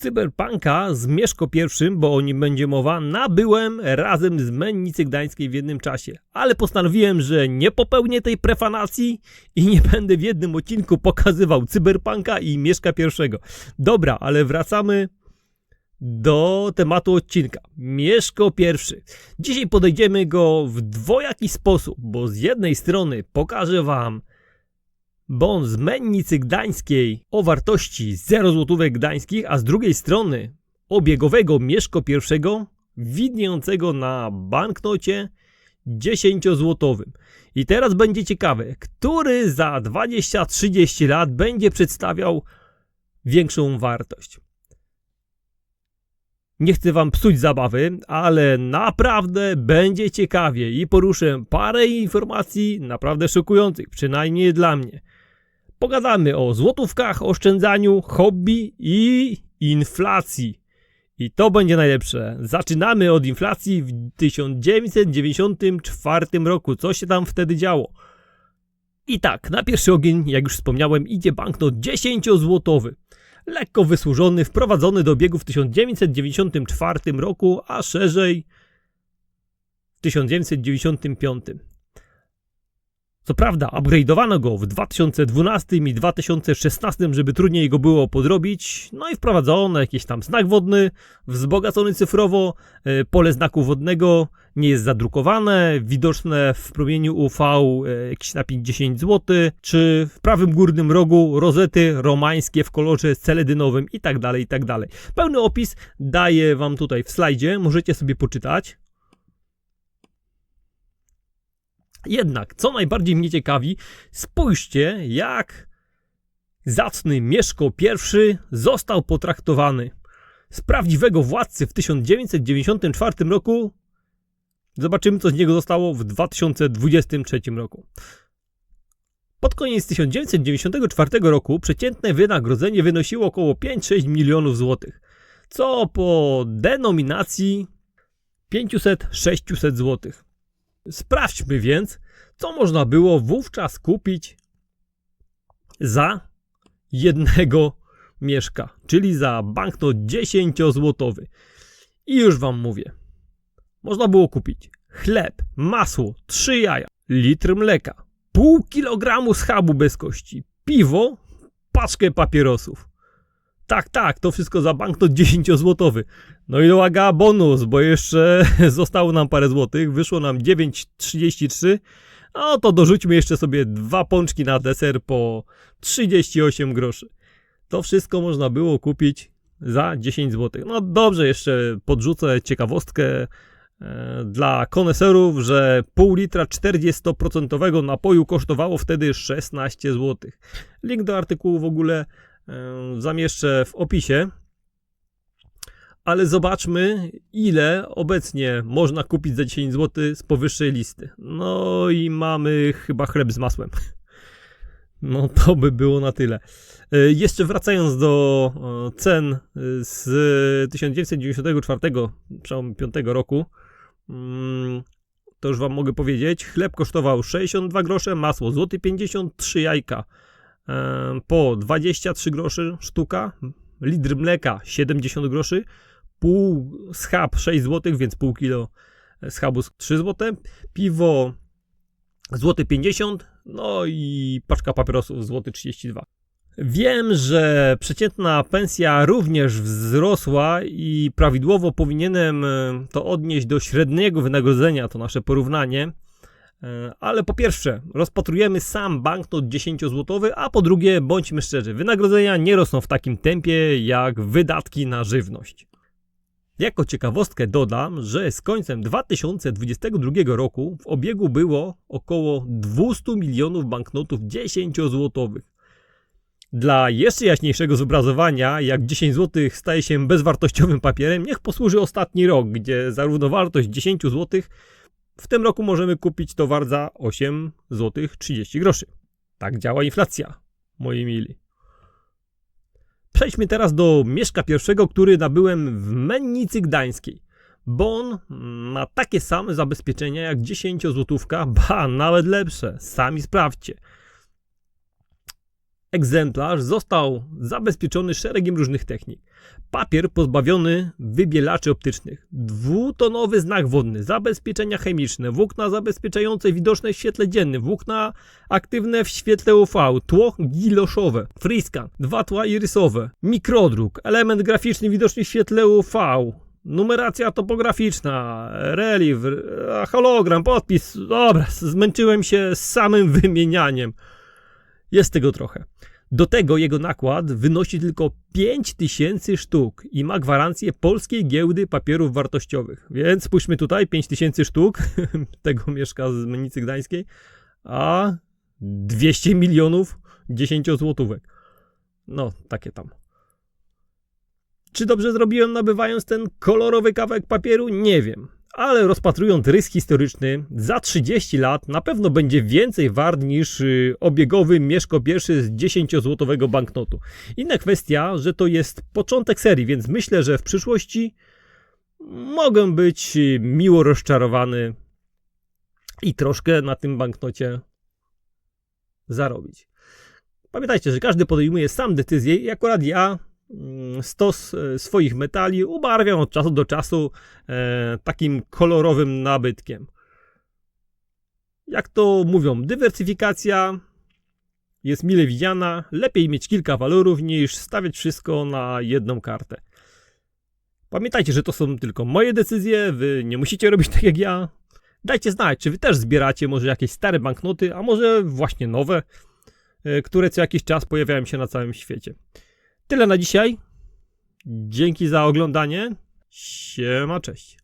Cyberpunka z Mieszko I, bo o nim będzie mowa, nabyłem razem z Mennicy Gdańskiej w jednym czasie. Ale postanowiłem, że nie popełnię tej prefanacji i nie będę w jednym odcinku pokazywał Cyberpunka i Mieszka I. Dobra, ale wracamy do tematu odcinka. Mieszko I. Dzisiaj podejdziemy go w dwojaki sposób, bo z jednej strony pokażę wam bon z Mennicy Gdańskiej o wartości 0 złotówek gdańskich, a z drugiej strony obiegowego Mieszko I widniejącego na banknocie 10-złotowym. I teraz będzie ciekawe, który za 20-30 lat będzie przedstawiał większą wartość. Nie chcę wam psuć zabawy, ale naprawdę będzie ciekawie i poruszę parę informacji naprawdę szokujących, przynajmniej dla mnie. Pogadamy o złotówkach, oszczędzaniu, hobby i inflacji. I to będzie najlepsze. Zaczynamy od inflacji w 1994 roku. Co się tam wtedy działo? I tak, na pierwszy ogień, jak już wspomniałem, idzie banknot 10-złotowy. Lekko wysłużony, wprowadzony do obiegu w 1994 roku, a szerzej w 1995. Co prawda, upgrade'owano go w 2012 i 2016, żeby trudniej go było podrobić, no i wprowadzono jakiś tam znak wodny, wzbogacony cyfrowo, e, pole znaku wodnego nie jest zadrukowane, widoczne w promieniu UV e, jakieś na 50 zł, czy w prawym górnym rogu rozety romańskie w kolorze celedynowym i tak dalej, i tak dalej. Pełny opis daję wam tutaj w slajdzie, możecie sobie poczytać. Jednak, co najbardziej mnie ciekawi, spójrzcie, jak zacny Mieszko I został potraktowany. Z prawdziwego władcy w 1994 roku zobaczymy, co z niego zostało w 2023 roku. Pod koniec 1994 roku przeciętne wynagrodzenie wynosiło około 5-6 milionów złotych, co po denominacji 500-600 złotych. Sprawdźmy więc, co można było wówczas kupić za jednego mieszka, czyli za banknot 10-złotowy. I już wam mówię. Można było kupić chleb, masło, trzy jaja, litr mleka, pół kilogramu schabu bez kości, piwo, paczkę papierosów. Tak, tak, to wszystko za banknot 10-złotowy. No i uwaga, bonus, bo jeszcze zostało nam parę złotych, wyszło nam 9,33. No to dorzućmy jeszcze sobie dwa pączki na deser po 38 groszy. To wszystko można było kupić za 10 zł. No dobrze, jeszcze podrzucę ciekawostkę e, dla koneserów, że pół litra 40% napoju kosztowało wtedy 16 zł. Link do artykułu w ogóle e, zamieszczę w opisie ale zobaczmy, ile obecnie można kupić za 10 zł z powyższej listy. No i mamy chyba chleb z masłem. No to by było na tyle. E, jeszcze wracając do cen e, z 1994, przełom 5 roku, mm, to już wam mogę powiedzieć. Chleb kosztował 62 grosze, masło złoty 53 jajka e, po 23 groszy sztuka, litr mleka 70 groszy, pół schab 6 zł, więc pół kilo schabu 3 zł, piwo złoty 50, no i paczka papierosów złoty 32. Wiem, że przeciętna pensja również wzrosła i prawidłowo powinienem e, to odnieść do średniego wynagrodzenia, to nasze porównanie. E, ale po pierwsze, rozpatrujemy sam banknot 10 złotowy, a po drugie, bądźmy szczerzy, wynagrodzenia nie rosną w takim tempie jak wydatki na żywność. Jako ciekawostkę dodam, że z końcem 2022 roku w obiegu było około 200 milionów banknotów 10-złotowych. Dla jeszcze jaśniejszego zobrazowania, jak 10 zł staje się bezwartościowym papierem, niech posłuży ostatni rok, gdzie za równowartość 10 zł w tym roku możemy kupić towar za 8 zł 30 groszy. Tak działa inflacja, moi mili. Przejdźmy teraz do Mieszka I, który nabyłem w Mennicy Gdańskiej. Bo on ma takie same zabezpieczenia jak 10 złotówka, ba, nawet lepsze. Sami sprawdźcie. Egzemplarz został zabezpieczony szeregiem różnych technik. Papier pozbawiony wybielaczy optycznych, dwutonowy znak wodny, zabezpieczenia chemiczne, włókna zabezpieczające widoczne w świetle dziennym, włókna aktywne w świetle UV, tło giloszowe, freescan, dwa tła irysowe, mikrodruk, element graficzny widoczny w świetle UV, numeracja topograficzna, relief, hologram, podpis. Dobra, zmęczyłem się z samym wymienianiem. Jest tego trochę. Do tego jego nakład wynosi tylko 5000 sztuk i ma gwarancję polskiej giełdy papierów wartościowych. Więc spójrzmy tutaj, 5000 sztuk tego mieszka z Mennicy Gdańskiej, a 200 milionów 10 złotówek. No, takie tam. Czy dobrze zrobiłem nabywając ten kolorowy kawałek papieru? Nie wiem. Ale rozpatrując rys historyczny, za 30 lat na pewno będzie więcej wart niż y, obiegowy Mieszko z 10-złotowego banknotu. Inna kwestia, że to jest początek serii, więc myślę, że w przyszłości mogę być y, miło rozczarowany i troszkę na tym banknocie zarobić. Pamiętajcie, że każdy podejmuje sam decyzję i akurat ja stos e, swoich metali ubarwiam od czasu do czasu e, takim kolorowym nabytkiem. Jak to mówią, dywersyfikacja jest mile widziana. Lepiej mieć kilka walorów niż stawiać wszystko na jedną kartę. Pamiętajcie, że to są tylko moje decyzje, wy nie musicie robić tak jak ja. Dajcie znać, czy wy też zbieracie może jakieś stare banknoty, a może właśnie nowe, e, które co jakiś czas pojawiają się na całym świecie. Tyle na dzisiaj. Dzięki za oglądanie. Siema, cześć.